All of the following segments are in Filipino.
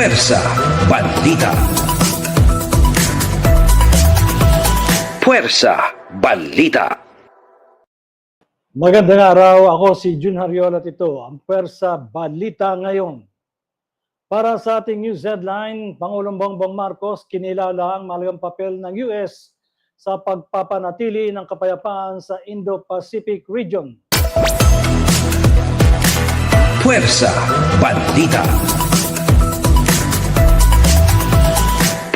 Puwersa, Bandita. Puwersa, Balita. Magandang araw, ako si Jun Hariola at ito, ang Pwersa Balita ngayon. Para sa ating news headline, Pangulong Bongbong Marcos kinilala ang malagang papel ng US sa pagpapanatili ng kapayapaan sa Indo-Pacific region. Puwersa, Bandita.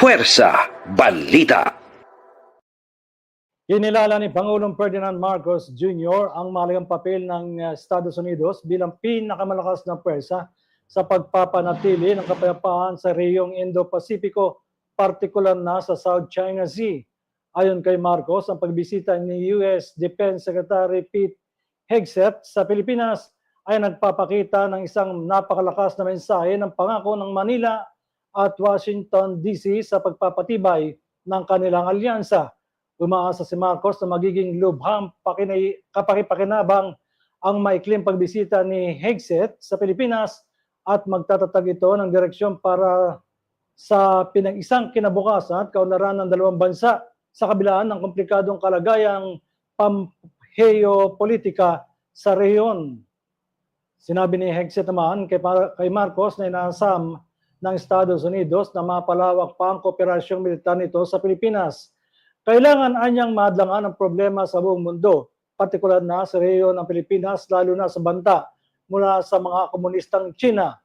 Puwersa, Balita. Kinilala ni Pangulong Ferdinand Marcos Jr. ang malagang papel ng uh, Estados Unidos bilang pinakamalakas na pwersa sa pagpapanatili ng kapayapaan sa reyong Indo-Pasipiko, partikular na sa South China Sea. Ayon kay Marcos, ang pagbisita ni US Defense Secretary Pete Hegseth sa Pilipinas ay nagpapakita ng isang napakalakas na mensahe ng pangako ng Manila at Washington DC sa pagpapatibay ng kanilang alyansa. Umaasa si Marcos na magiging lubhang kapakipakinabang ang maikling pagbisita ni Hegseth sa Pilipinas at magtatatag ito ng direksyon para sa pinag-isang kinabukasan at kaunlaran ng dalawang bansa sa kabilaan ng komplikadong kalagayang pamheopolitika sa rehiyon. Sinabi ni Hegseth naman kay, kay Marcos na inaasam ng Estados Unidos na mapalawak pa ang kooperasyong militar nito sa Pilipinas. Kailangan anyang madlangan ang problema sa buong mundo, partikular na sa rehiyon ng Pilipinas, lalo na sa banta mula sa mga komunistang China.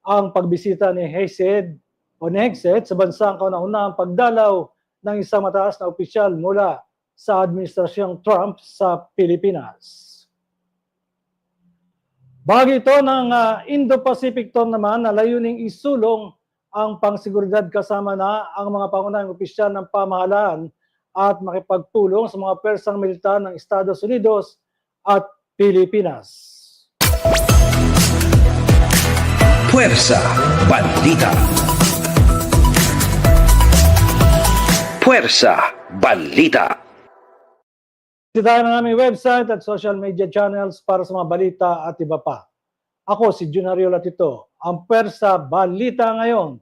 Ang pagbisita ni Hegseth o ni Hegseth sa bansang kauna-unahang pagdalaw ng isang mataas na opisyal mula sa administrasyong Trump sa Pilipinas. Bahagi ito ng uh, Indo-Pacific Tom naman na layuning isulong ang pangseguridad kasama na ang mga pangunahing opisyal ng pamahalaan at makipagtulong sa mga persang militar ng Estados Unidos at Pilipinas. Puwersa, Bandita. Puwersa, Balita. Visitahin ang aming website at social media channels para sa mga balita at iba pa. Ako si Jun Ariola Tito, ang Persa Balita ngayon.